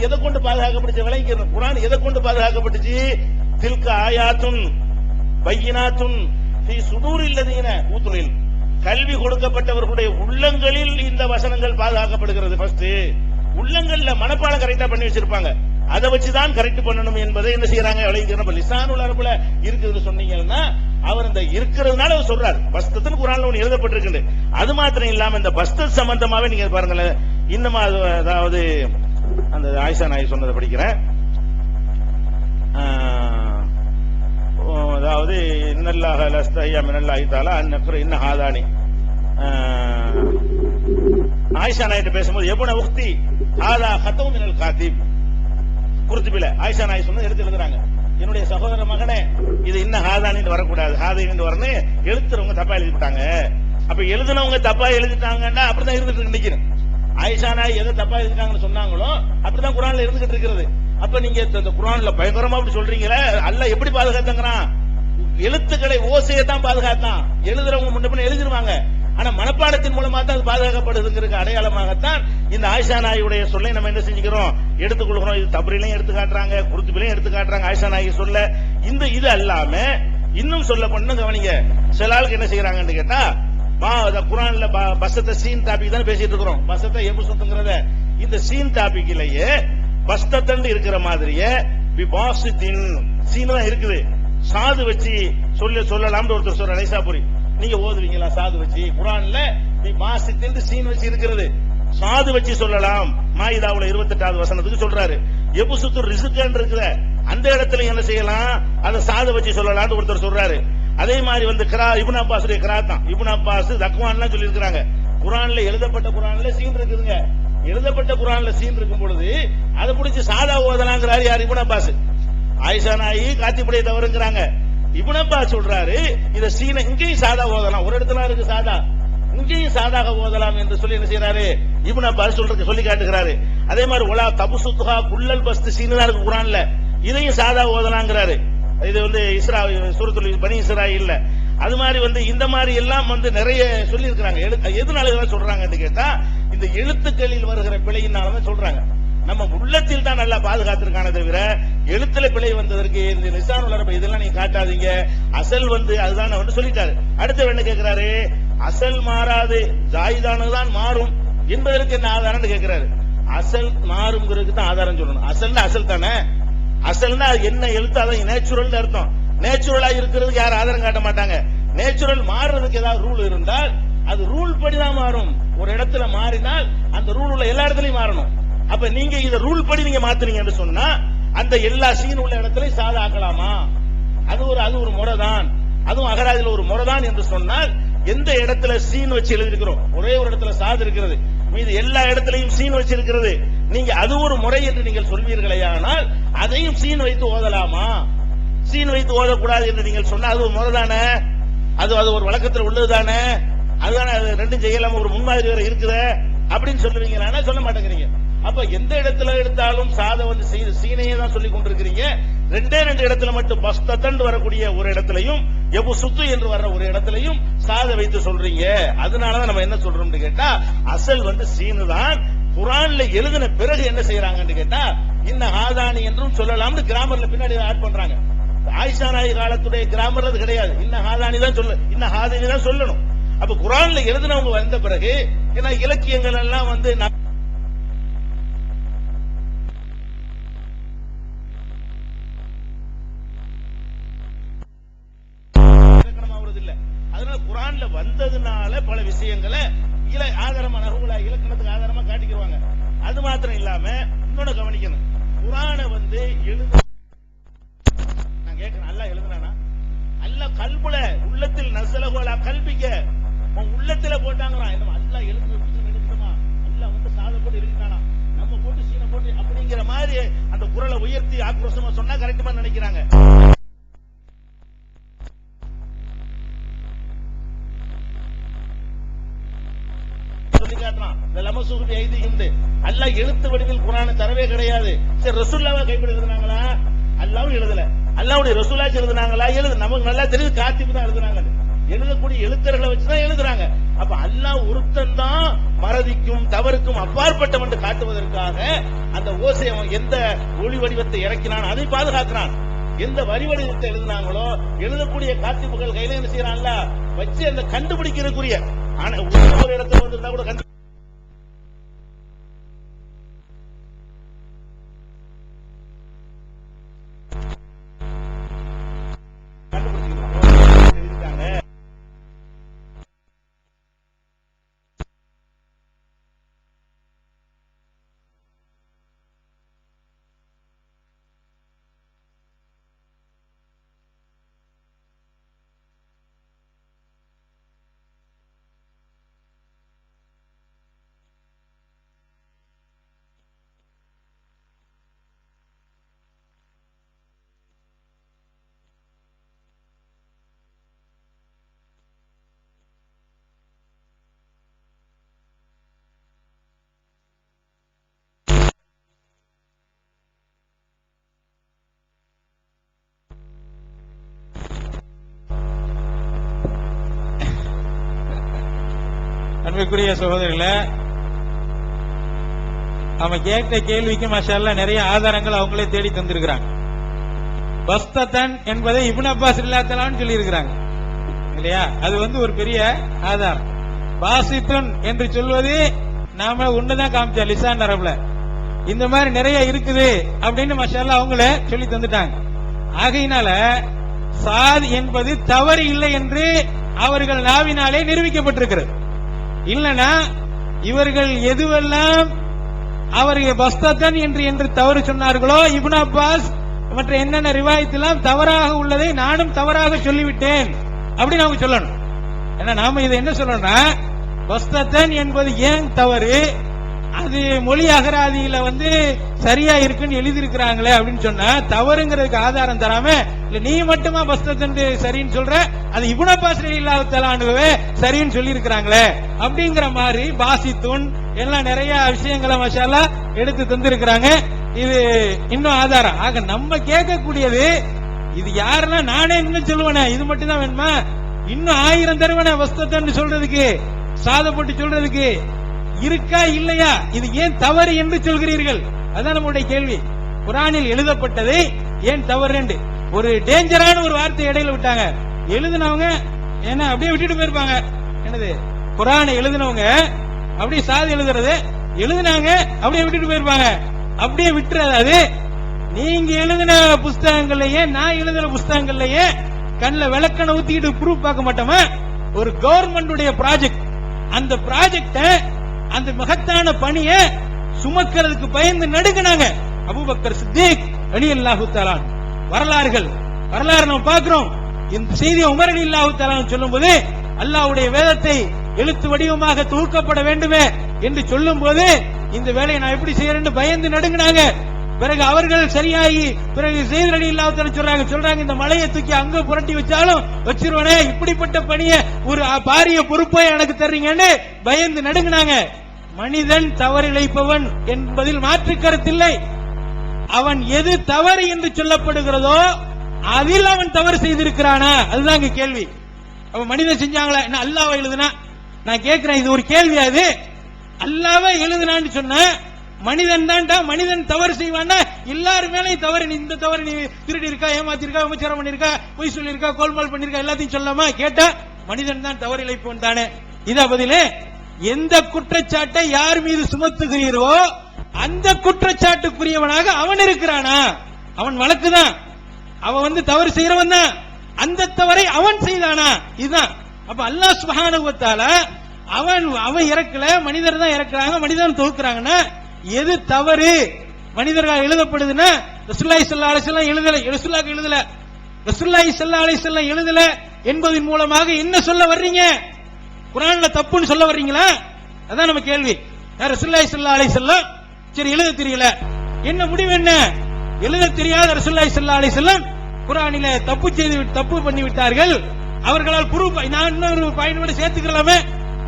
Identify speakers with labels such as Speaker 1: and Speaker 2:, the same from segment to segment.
Speaker 1: எதை கொண்டு பாதுகாக்கப்பட்டுச்சு? விளங்கிக்கணும். குரான் எதை கொண்டு பாதுகாக்கப்பட்டுச்சு? தில்க ஆயாத்தும் பையினாத்துன் ஃபீ சுதூரில் லதீன ஊத்துலில் கல்வி கொடுக்கப்பட்டவர்களுடைய உள்ளங்களில் இந்த வசனங்கள் பாதுகாக்கப்படுகிறது. ஃபர்ஸ்ட் உள்ளங்கள்ல மனப்பாடம் கரெக்டா பண்ணி வச்சிருப்பாங்க. அதை வச்சுதான் கரெக்ட் பண்ணணும் என்பதை என்ன செய்யறாங்க? விளைவிக்கிற நம்ம லிசானுல் அரபுல இருக்குதுன்னு சொன்னீங்கன்னா அவர் இந்த இருக்கிறதுனால அவர் சொல்றார். பஸ்தத்துன்னு குரான்ல ஒன்று எழுதப்பட்டிருக்கு அது மாத்திரம் இல்லாம இந்த பஸ்தத் சம்பந்தமாவே நீங்க பாருங்களேன். இன்னும் அது அதாவது அந்த ஆயிஷா நாய் சொன்னதை படிக்கிறேன். அதாவது இன்னல்லாக லஸ்தையா மினல்லாஹி தஆலா அன் இன்ன ஹாதானி. ஆயிஷா நாயிட்ட பேசும்போது எபுன உக்தி ஹாதா ஹத்தம் மினல் காத்தீப் குருத்துபில ஆயிஷா நாய் சொன்னது எடுத்து எழுதுறாங்க. என்னுடைய சகோதர மகனே இது என்ன ஹாதானின்னு வரக்கூடாது. ஹாதின்னு வரணும் எழுத்துறவங்க தப்பா எழுதிட்டாங்க அப்ப எழுதுனவங்க தப்பா எழுதிட்டாங்கன்னா அப்படிதான் இருந்துட்டு இருக்கு நிக்கிறேன் ஆயிஷா நாய் எதை தப்பா இருக்காங்கன்னு சொன்னாங்களோ அப்படிதான் குரான்ல இருந்துகிட்டு இருக்கிறது அப்ப நீங்க இந்த- குரான்ல பயங்கரமா அப்படி சொல்றீங்களே அல்ல எப்படி பாதுகாத்தங்கிறான்? எழுத்துக்களை ஓசையை தான் பாதுகாத்தான். எழுதுறவங்க முன்ன எழுதிருவாங்க. ஆனா மனப்பாடத்தின் மூலமா தான் அது பாதுகாக்கப்படுதுங்கிறதுக்கு அடையாளமாகத்தான் இந்த ஆயிஷா நாயுடைய சொல்லை நம்ம என்ன செஞ்சுக்கிறோம்? எடுத்துக்கொள்கிறோம். இது தபரிலையும் எடுத்து காட்டுறாங்க குருத்துபிலையும் எடுத்து காட்டுறாங்க. ஆயிஷா நாயை சொல்ல இந்த இது அல்லாம இன்னும் சொல்ல பண்ண கவனிங்க. சில ஆளுக்கு என்ன செய்யறாங்கன்னு கேட்டா குரான்ல ப- பசத்தை சீன் டாபிக் தான் பேசிட்டு இருக்கிறோம். பசத்தை எபு சொத்துங்கிறத இந்த சீன் டாபிக்லயே பஸ்தத்தன் இருக்கிற மாதிரியே விபாசித்தின் சீன் தான் இருக்குது. சாது வச்சு சொல்ல சொல்லலாம்னு ஒருத்தர் சொல்ற நைசாபுரி நீங்க ஓதுவீங்களா சாது வச்சு? குரான்ல நீ சீன் வச்சு இருக்கிறது. சாது வச்சு சொல்லலாம். மாயிதாவுல இருபத்தெட்டாவது வசனத்துக்கு சொல்றாரு. எபுசுத்து ரிசுக்கன் இருக்கிற அந்த இடத்துல என்ன செய்யலாம்? அதை சாது வச்சு சொல்லலாம்னு ஒருத்தர் சொல்றாரு. அதே மாதிரி வந்து கிரா இப்னு அப்பாஸுடைய கிரா தான். இப்னு அப்பாஸ் தக்வான்லாம் சொல்லி இருக்கிறாங்க குரான்ல எழுதப்பட்ட குரான்ல சீன் இருக்குதுங்க. எழுதப்பட்ட குரான்ல சீன் இருக்கும் பொழுது அதை பிடிச்சி சாதா ஓதலாங்கிறாரு யார்? இபுன் அப்பாஸ். ஆயிஷா நாயி காத்திப்படைய தவறுங்கிறாங்க. இப்னப்பா சொல்றாரு இந்த சீனை இங்கேயும் சாதா ஓதலாம். ஒரு இடத்துல இருக்கு சாதா. இங்கேயும் சாதாக ஓதலாம் என்று சொல்லி என்ன செய்யறாரு இபுன் அப்பாஸ் சொல்றது சொல்லி காட்டுகிறாரு. அதே மாதிரி ஒலா தபுசுத்துஹா குள்ளல் பஸ்து சீனு தான் இருக்கு குரான்ல. இதையும் சாதா ஓதலாங்கிறாரு. இது வந்து இஸ்ரா சூரத்துல் பனி இஸ்ரா இல்ல அது மாதிரி வந்து இந்த மாதிரி எல்லாம் வந்து நிறைய சொல்லி இருக்கிறாங்க எதனால இதெல்லாம் சொல்றாங்கன்னு கேட்டா இந்த எழுத்துக்களில் வருகிற பிழையினாலதான் சொல்றாங்க. நம்ம உள்ளத்தில் தான் நல்லா பாதுகாத்திருக்கான தவிர எழுத்துல பிழை வந்ததற்கு இந்த நிசான் உலரப்ப இதெல்லாம் நீங்க காட்டாதீங்க. அசல் வந்து அதுதான் வந்து சொல்லிட்டாரு. அடுத்து என்ன கேக்குறாரு? அசல் மாறாது ஜாயிதானு தான் மாறும் என்பதற்கு என்ன ஆதாரம்னு கேக்குறாரு. அசல் மாறுங்கிறதுக்கு தான் ஆதாரம் சொல்லணும். அசல்னா அசல் தானே? அசல்னா அது என்ன எழுத்து அதான் நேச்சுரல் அர்த்தம். நேச்சுரலா இருக்கிறதுக்கு யாரும் ஆதாரம் காட்ட மாட்டாங்க. நேச்சுரல் மாறுறதுக்கு ஏதாவது ரூல் இருந்தால் அது ரூல் படி தான் மாறும். ஒரு இடத்துல மாறினால் அந்த ரூல் உள்ள எல்லா இடத்துலயும் மாறணும். அப்ப நீங்க இத ரூல் படி நீங்க மாத்துறீங்கன்னு சொன்னா அந்த எல்லா சீன் உள்ள இடத்துலயும் சாதா ஆக்கலாமா? அது ஒரு அது ஒரு முறைதான். அதுவும் அகராதியில் ஒரு முறைதான் என்று சொன்னால் எந்த இடத்துல சீன் வச்சு எழுதிருக்கிறோம் ஒரே ஒரு இடத்துல சாது இருக்கிறது. மீது எல்லா இடத்துலையும் சீன் வச்சிருக்கிறது நீங்க அது ஒரு முறை என்று நீங்கள் சொல்வீர்களே ஆனால் அதையும் சீன் வைத்து ஓதலாமா? சீன் வைத்து ஓதக்கூடாது என்று நீங்கள் சொன்னால் அது ஒரு முறை தானே? அது அது ஒரு வழக்கத்தில் உள்ளதுதானே அதுதானே அது ரெண்டும் செய்யலாம ஒரு முன்மாதிரி வேற இருக்குதே? அப்படின்னு சொல்லுவீங்களா சொல்ல மாட்டேங்கிறீங்க? அப்ப எந்த இடத்துல எடுத்தாலும் சாதம் வந்து செய்து சீனையே தான் சொல்லி கொண்டிருக்கிறீங்க. ரெண்டே ரெண்டு இடத்துல மட்டும் பஸ்தத்தன் வரக்கூடிய ஒரு இடத்துலையும் எபு சுத்து என்று வர்ற ஒரு இடத்துலையும் சாத வைத்து சொல்றீங்க. அதனாலதான் நம்ம என்ன சொல்றோம்னு கேட்டா அசல் வந்து சீனு தான் குரான்ல எழுதின பிறகு என்ன செய்யறாங்கன்னு கேட்டா இன்ன ஆதானி என்றும் சொல்லலாம்னு கிராமர்ல பின்னாடி ஆட் பண்றாங்க. ஆயிஷா நாய் காலத்துடைய கிராமர் அது கிடையாது. இன்ன ஹாதானி தான் சொல்ல இன்ன ஹாதானி தான் சொல்லணும். அப்ப குரான்ல எழுதினவங்க வந்த பிறகு ஏன்னா இலக்கியங்கள் எல்லாம் வந்து குரானை வந்து எழுத நான் கேட்கிறேன் அல்ல எழுதுனானா அல்ல கல்புல உள்ளத்தில் நசலகோலா கல்பிக்க. உன் உள்ளத்துல போட்டாங்கறான் என்ன அல்லாஹ் எழுதி எழுதுமா அல்ல வந்து சாத போட்டு எழுதினானா நம்ம போட்டு சீனை போட்டு அப்படிங்கிற மாதிரி அந்த குரலை உயர்த்தி ஆக்ரோஷமா சொன்னா கரெக்டுமா நினைக்கிறாங்க. காட்டுறான் இந்த லமசூகுபி ஐதி ஹிந்து அல்லாஹ் எழுத்து வடிவில் குரான தரவே கிடையாது. சரி ரசூல்லாவா கைப்பட அல்லாவும் எழுதல. அல்லாவுடைய ரசூலாச்சு எழுதுனாங்களா? எழுது. நமக்கு நல்லா தெரியுது காத்திப்பு தான் எழுதுனாங்க. எழுதக்கூடிய எழுத்தர்களை வச்சுதான் எழுதுறாங்க. அப்ப அல்லா ஒருத்தன் தான் மறதிக்கும் தவறுக்கும் அப்பாற்பட்டவன் என்று காட்டுவதற்காக அந்த ஓசை எந்த ஒளி வடிவத்தை இறக்கினான் அதை பாதுகாக்கிறான். எந்த வரி வடிவத்தை எழுதினாங்களோ எழுதக்கூடிய காத்திப்புகள் கையில என்ன செய்யறான்ல? வச்சு அந்த கண்டுபிடிக்கிறதுக்குரிய. ஆனா ஒரு இடத்துல வந்திருந்தா கூட கண்டு
Speaker 2: அன்புக்குரிய சகோதரர்களே அவன் கேட்ட கேள்விக்கு மஷால நிறைய ஆதாரங்கள் அவங்களே தேடி தந்திருக்கிறாங்க. பஸ்தத்தன் என்பதை இப்னு அப்பாஸ் இல்லாத்தலான்னு சொல்லி இருக்கிறாங்க இல்லையா? அது வந்து ஒரு பெரிய ஆதாரம். பாசித்துன் என்று சொல்வது நாம ஒண்ணுதான் காமிச்சோம் லிசான் அரபுல. இந்த மாதிரி நிறைய இருக்குது அப்படின்னு மஷால்லா அவங்கள சொல்லி தந்துட்டாங்க. ஆகையினால சாத் என்பது தவறு இல்லை என்று அவர்கள் நாவினாலே நிரூபிக்கப்பட்டிருக்கிறது. இல்லனா இவர்கள் எதுவெல்லாம் அவர்கள் பஸ்தத்தன் என்று என்று தவறு சொன்னார்களோ இப்னு அப்பாஸ் மற்ற என்னென்ன ரிவாயத்தெல்லாம் தவறாக உள்ளதை நானும் தவறாக சொல்லிவிட்டேன். அப்படின்னு அவங்க சொல்லணும். ஏன்னா நாம இதை என்ன சொல்லணும்னா பஸ்தத்தன் என்பது ஏன் தவறு? அது மொழி அகராதியில வந்து சரியா இருக்குன்னு எழுதியிருக்கிறாங்களே அப்படின்னு சொன்னா தவறுங்கிறதுக்கு ஆதாரம் தராம இல்ல நீ மட்டுமா பஸ்தத்து சரின்னு சொல்ற? அது இபுனபாஸ் இல்லாதலானுவே சரின்னு சொல்லி இருக்கிறாங்களே அப்படிங்கிற மாதிரி பாசித்துன் எல்லாம் நிறைய விஷயங்களை மசாலா எடுத்து தந்திருக்கிறாங்க. இது இன்னும் ஆதாரம். ஆக நம்ம கேட்கக்கூடியது இது யாருன்னா நானே இன்னும் சொல்லுவேனே இது மட்டும் தான் வேணுமா? இன்னும் ஆயிரம் தருவனே வஸ்தத்தன்னு சொல்றதுக்கு சாதப்பட்டு சொல்றதுக்கு இருக்கா இல்லையா? இது ஏன் தவறு என்று சொல்கிறீர்கள்? அதான் நம்முடைய கேள்வி. குரானில் எழுதப்பட்டது ஏன் தவறு என்று? ஒரு டேஞ்சரான ஒரு வார்த்தை இடையில விட்டாங்க. எழுதினவங்க என்ன அப்படியே விட்டுட்டு போயிருப்பாங்க. என்னது? குரானை எழுதினவங்க அப்படியே சாதி எழுதுறது எழுதினாங்க அப்படியே விட்டுட்டு போயிருப்பாங்க. அப்படியே விட்டுறது அது. நீங்க எழுதின புஸ்தகங்கள்லயே நான் எழுதின புஸ்தகங்கள்லயே கண்ணில் விளக்கணை ஊத்திக்கிட்டு ப்ரூஃப் பார்க்க மாட்டோமா? ஒரு கவர்மெண்டுடைய ப்ராஜெக்ட் அந்த ப்ராஜெக்ட அந்த மகத்தான பணிய சுமக்கிறதுக்கு பயந்து நடுங்கினாங்க. அபூபக்கர் சித்திக் அலி அல்லாஹு தலான் வரலாறுகள். வரலாறு நம்ம பார்க்கிறோம். இந்த செய்தி உமர் அலி அல்லாஹு தலான் சொல்லும்போது அல்லாஹ்வுடைய வேதத்தை எழுத்து வடிவமாக தொகுக்கப்பட வேண்டுமே என்று சொல்லும் போது இந்த வேலையை நான் எப்படி செய்யறேன்னு பயந்து நடுங்கினாங்க. பிறகு அவர்கள் சரியாகி பிறகு செய்தி இல்லாத சொல்றாங்க சொல்றாங்க இந்த மலையை தூக்கி அங்க புரட்டி வச்சாலும் வச்சிருவனே இப்படிப்பட்ட பணிய ஒரு பாரிய பொறுப்பை எனக்கு தர்றீங்கன்னு பயந்து நடுங்கினாங்க. மனிதன் தவறிழைப்பவன் என்பதில் மாற்று கருத்தில்லை. அவன் எது தவறு என்று சொல்லப்படுகிறதோ அதில் அவன் தவறு செய்திருக்கிறானா? அதுதான் கேள்வி. அவன் மனிதன் செஞ்சாங்களா? என்ன அல்லாவை எழுதுனா? நான் கேட்கிறேன் இது ஒரு கேள்வி அது. அல்லாவை எழுதுனான்னு சொன்ன மனிதன் தான்டா மனிதன் தவறு செய்வான்னா எல்லாரு மேலயும் தவறு நீ இந்த தவறு நீ திருடி இருக்கா ஏமாத்திருக்கா விமச்சாரம் பண்ணிருக்கா பொய் சொல்லியிருக்கா கோல்மால் பண்ணிருக்கா எல்லாத்தையும் சொல்லாமா? கேட்டா மனிதன் தான் தவறு இழைப்பவன் தானே. இதா பதிலே எந்த குற்றச்சாட்டை யார் மீது சுமத்துகிறீரோ அந்த குற்றச்சாட்டுக்குரியவனாக அவன் இருக்கிறானா? அவன் வழக்குதான். அவன் வந்து தவறு செய்யறவன் தான். அந்த தவறை அவன் செய்தானா? இதுதான். அப்ப அல்லாஹ் சுப்ஹானஹு அவன் அவன் இறக்கல மனிதர் தான் இறக்குறாங்க மனிதன் தொகுக்கிறாங்கன்னா எது தவறு? மனிதர்கள் எழுதப்படுதுன்னா ரசுல்லாய் செல்லா அலிசல்லாம் எழுதல. ரசுல்லாக்கு எழுதல. ரசுல்லாய் ஸல்லல்லாஹு அலிசல்லாம் எழுதல என்பதன் மூலமாக என்ன சொல்ல வர்றீங்க? குரான்ல தப்புன்னு சொல்ல வர்றீங்களா? அதான் நம்ம கேள்வி. யார் ரசூலுல்லாஹி ஸல்லல்லாஹு அலைஹி வஸல்லம்? சரி எழுத தெரியல. என்ன முடிவு என்ன? எழுத தெரியாத ரசூலுல்லாஹி சல்லா அலை செல்லம் குரானில தப்பு செய்து விட்டு- தப்பு பண்ணி விட்டார்கள். அவர்களால் ப்ரூஃப் நான் இன்னொரு பாயிண்ட் கூட சேர்த்துக்கலாமே.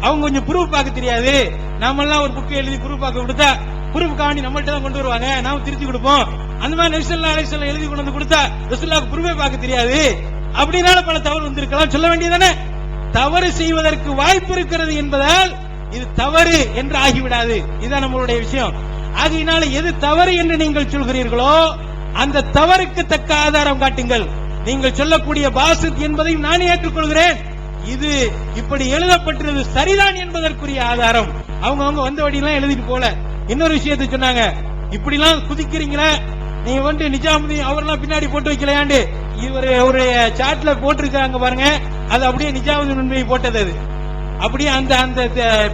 Speaker 2: அவங்க கொஞ்சம் ப்ரூஃப் பார்க்க தெரியாது. நாமெல்லாம் ஒரு புக்கு எழுதி ப்ரூஃப் பார்க்க கொடுத்தா ப்ரூஃப் காணி நம்மள்ட்ட தான் கொண்டு வருவாங்க. நாம திருத்தி கொடுப்போம். அந்த மாதிரி நபிசல்லா அலைஹிஸ்ஸலாம் எழுதி கொண்டு வந்து கொடுத்தா ரசூலுல்லாஹ்க்கு ப்ரூஃபே பார்க்க தெரியாது. அப்படினால பல தவறு வந்திருக்கலாம். சொல்ல வேண்டியதானே தவறு செய்வதற்கு வாய்ப்பு இருக்கிறது என்பதால் இது தவறு என்று ஆகிவிடாது. இதுதான் நம்மளுடைய விஷயம். ஆகையினால எது தவறு என்று நீங்கள் சொல்கிறீர்களோ அந்த தவறுக்கு தக்க ஆதாரம் காட்டுங்கள். நீங்கள் சொல்லக்கூடிய பாசித் என்பதையும் நான் ஏற்றுக்கொள்கிறேன். இது இப்படி எழுதப்பட்டது சரிதான் என்பதற்குரிய ஆதாரம். அவங்க அவங்க வந்த வழியெல்லாம் எழுதிட்டு போல. இன்னொரு விஷயத்தை சொன்னாங்க. இப்படிலாம் குதிக்கிறீங்களா? நீங்க வந்து நிஜாமுதீன் அவர்லாம் பின்னாடி போட்டு வைக்கலையாண்டு? இவர் ஒரு சாட்ல போட்டிருக்காங்க பாருங்க. அது அப்படியே நிஜாவது உண்மையை போட்டது அது. அப்படியே அந்த அந்த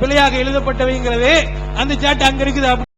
Speaker 2: பிழையாக எழுதப்பட்டவைங்கிறது அந்த சாட் அங்க இருக்குது.